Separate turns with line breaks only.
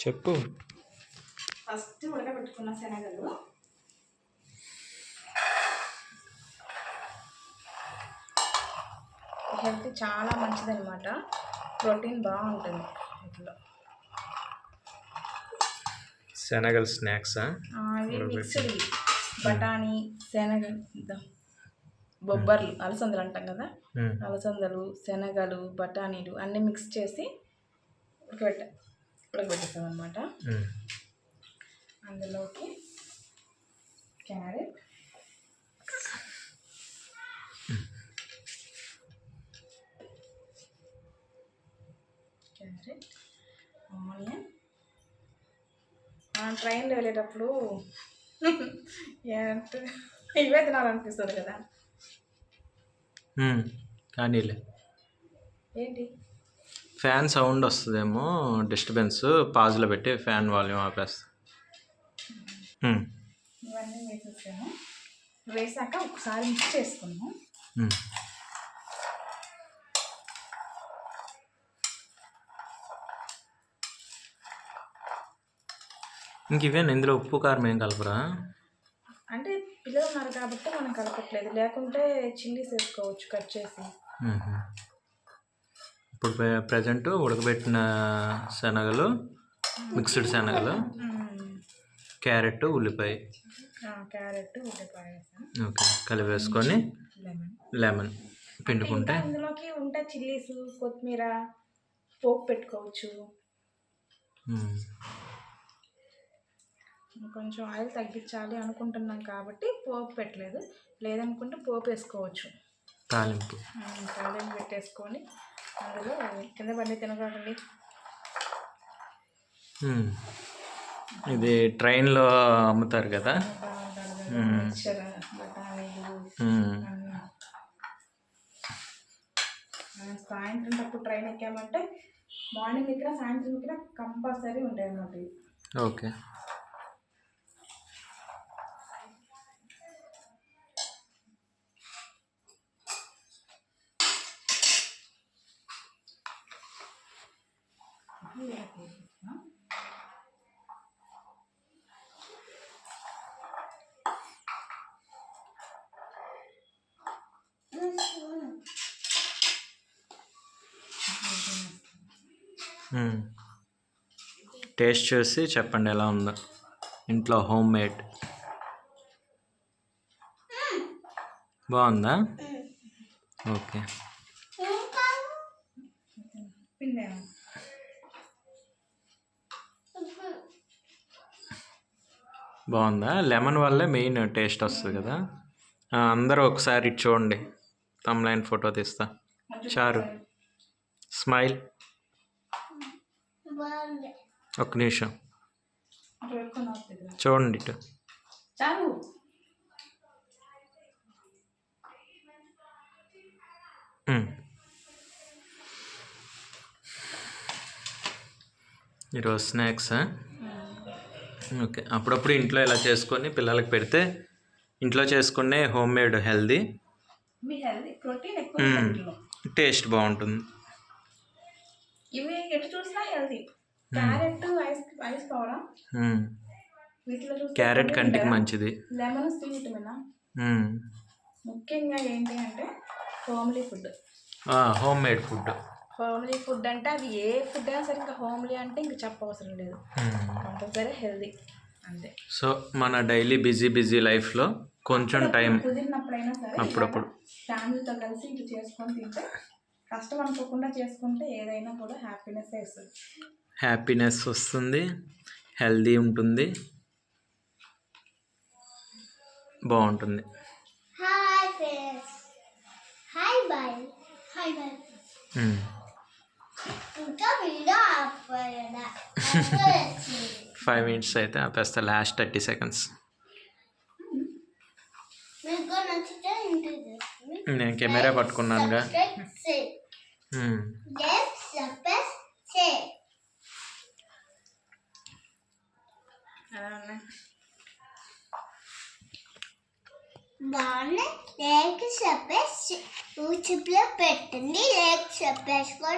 చెప్పు.
ఫస్ట్ ఉడకబెట్టుకున్న శనగలు. హెల్త్ చాలా మంచిదన్నమాట. ప్రోటీన్ బాగుంటుంది వీటిలో
శనగలు స్నాక్సా
మిక్స్డ్ బఠానీ శనగ ఇద్దా. బొబ్బర్లు అలసందలు అంటాం కదా? అలసందలు శనగలు బఠానీలు అన్నీ మిక్స్ చేసి ఉడకబెట్ట. ఉడకబెట్టేస్తాం అనమాట అందులోకి క్యారెట్. Carrot onion. మనం ట్రైన్లో వెళ్ళేటప్పుడు ఏంట? ఇవే తినాలనిపిస్తుంది కదా.
కానీలే
ఏంటి?
ఫ్యాన్ సౌండ్ వస్తుందేమో డిస్టర్బెన్స్ పాజ్లో పెట్టి ఫ్యాన్ వాల్యూమ్ ఆపేస్తా మ్మ్.
ఇవన్నీ వేసేసాము వేసాక ఒకసారి మిక్స్ చేసుకున్నాము.
ఇంక ఇవేనా ఇందులో ఉప్పు కారం ఏం కలపరా
అంటే పిల్లలు ఉన్నారు కాబట్టి మనం కలపట్లేదు లేకుంటే చిల్లీస్ వేసుకోవచ్చు కట్ చేసి.
ఇప్పుడు ప్రజెంట్ ఉడకబెట్టిన శనగలు మిక్స్డ్ శనగలు. క్యారెట్ ఉల్లిపాయ.
క్యారెట్ ఉల్లిపాయ
ఓకే కలిపేసుకొని
లెమన్.
పిండుకుంటే.
ఇంకా ఇందులోకి ఉంటే చిల్లీస్ కొత్తిమీర పోపు పెట్టుకోవచ్చు. కొంచెం ఆయిల్ తగ్గించాలి అనుకుంటున్నాం కాబట్టి పోపు పెట్టలేదు. లేదనుకుంటే పోపు వేసుకోవచ్చు.
తాలింపు.
తాలింపు పెట్టేసుకొని అందులో కింద తినకండి
మ్మ్. ఇది ట్రైన్లో అమ్ముతారు కదా?
సాయంత్రం తప్పుడు ట్రైన్ ఎక్కామంటే మార్నింగ్ ఎక్కినా సాయంత్రం ఎక్కినా కంపల్సరీ ఉంటాయి అన్నమాట.
ఓకే. టేస్ట్ చూసి చెప్పండి ఎలా ఉందో. ఇంట్లో హోమ్. మేడ్ బాగుందా ఓకే బాగుందా? లెమన్ వల్లే మెయిన్ టేస్ట్ వస్తుంది కదా. అందరూ ఒకసారి ఇటు చూడండి. తమ్లైన్ ఫోటో తీస్తా. చారు. స్మైల్ ఒక్క నిమిషం. చూడండి ఇటు. ఈరోజు స్నాక్స్ ఓకే. అప్పుడప్పుడు ఇంట్లో ఇలా చేసుకొని పిల్లలకి పెడితే ఇంట్లో చేసుకునే హోమ్ మేడ్ హెల్దీ. టేస్ట్ బాగుంటుంది.
ఇవి ఎటు చూసినా healthy. Carrot ice ice powder.
మ్మ్.
వీటిలో చూస్తే
క్యారెట్ కంటికి మంచిది.
లెమన్ సి విటమిన్
మ్మ్.
ముఖ్యంగా ఏంటి అంటే homely food.
Home made food.
Homely food అంటే అది ఏ ఫుడ్ అయినా సరే ఇంకా హోమ్లీ అంటే ఇంకా చెప్పవసరం లేదు.
మ్మ్.
Compulsory healthy. అంతే.
సో మన డైలీ బిజీ బిజీ లైఫ్లో కొంచెం టైం
కుదిరినప్పుడైనా సరే
అప్పుడప్పుడు.
ఫ్యామిలీతో కలిసి ఇటు చేసుకొని తింటే కష్టం అనుకోకుండా చేసుకుంటే ఏదైనా కూడా హ్యాపీనెస్ ఇస్తుంది
హ్యాపీనెస్ వస్తుంది హెల్దీ ఉంటుంది బాగుంటుంది.
Hi friends hi bye hi bye
five minutes అయితే ఆపేస్తా లాస్ట్ థర్టీ సెకండ్స్ నేను కెమెరా పట్టుకున్నానుగా.
ఉన్నాయి
బాగున్నాయి. లైక్ సబ్స్క్రైబ్ యూట్యూబ్లో పెట్టండి. లైక్ సబ్స్క్రైబ్ కూడా